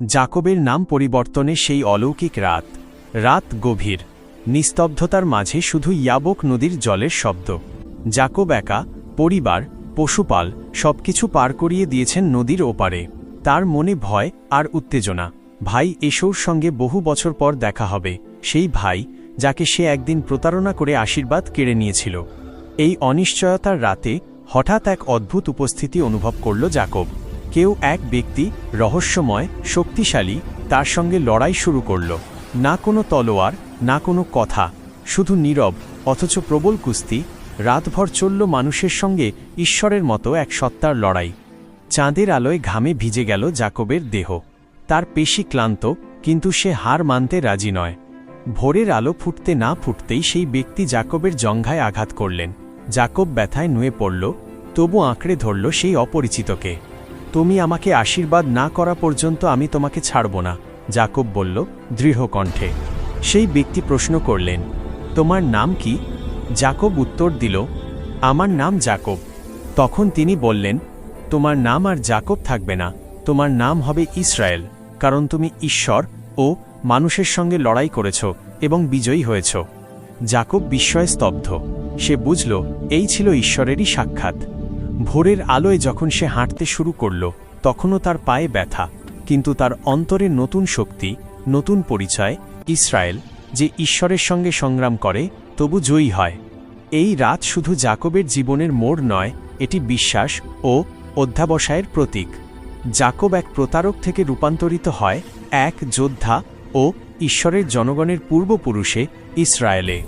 জাকবের নাম পরিবর্তনে সেই অলৌকিক রাত রাত গভীর, নিস্তব্ধতার মাঝে শুধু ইয়াবক নদীর জলের শব্দ। জাকব একা, পরিবার, পশুপাল সবকিছু পার করিয়ে দিয়েছেন নদীর ওপারে। তার মনে ভয় আর উত্তেজনা। ভাই এসোর সঙ্গে বহু বছর পর দেখা হবে, সেই ভাই যাকে সে একদিন প্রতারণা করে আশীর্বাদ কেড়ে নিয়েছিল। এই অনিশ্চয়তার রাতে হঠাৎ এক অদ্ভুত উপস্থিতি অনুভব করল জাকব। কেউ এক ব্যক্তি রহস্যময়, শক্তিশালী, তার সঙ্গে লড়াই শুরু করল। না কোনো তলোয়ার, না কোনো কথা, শুধু নীরব, অথচ প্রবল কুস্তি, রাতভর চলল মানুষের সঙ্গে ঈশ্বরের মতো এক সত্তার লড়াই। চাঁদের আলোয় ঘামে ভিজে গেল জাকবের দেহ। তার পেশি ক্লান্ত, কিন্তু সে হার মানতে রাজি নয়। ভোরের আলো ফুটতে না ফুটতেই সেই ব্যক্তি জাকবের জঙ্ঘায় আঘাত করলেন। জাকব ব্যথায় নুয়ে পড়ল, তবু আঁকড়ে ধরল সেই অপরিচিতকে। তুমি আমাকে আশীর্বাদ না করা পর্যন্ত আমি তোমাকে ছাড়ব না জাকব বলল দৃঢ় কণ্ঠে সেই ব্যক্তি প্রশ্ন করলেন, তোমার নাম কি? জাকব উত্তর দিল, আমার নাম জাকব তখন তিনি বললেন, তোমার নাম আর জাকব থাকবে না, তোমার নাম হবে ইসরায়েল, কারণ তুমি ঈশ্বর ও মানুষের সঙ্গে লড়াই করেছ এবং বিজয়ী হয়েছ। জাকব বিস্ময়ে স্তব্ধ। সে বুঝল, এই ছিল ঈশ্বরেরই সাক্ষাৎ। ভোরের আলোয় যখন সে হাঁটতে শুরু করল, তখনও তার পায়ে ব্যথা, কিন্তু তার অন্তরে নতুন শক্তি, নতুন পরিচয়, ইসরায়েল, যে ঈশ্বরের সঙ্গে সংগ্রাম করে, তবু জয়ী হয়। এই রাত শুধু জাকবের জীবনের মোড় নয়, এটি বিশ্বাস ও অধ্যাবসায়ের প্রতীক। জাকব এক প্রতারক থেকে রূপান্তরিত হয় এক যোদ্ধা ও ঈশ্বরের জনগণের পূর্বপুরুষে ইসরায়েলে।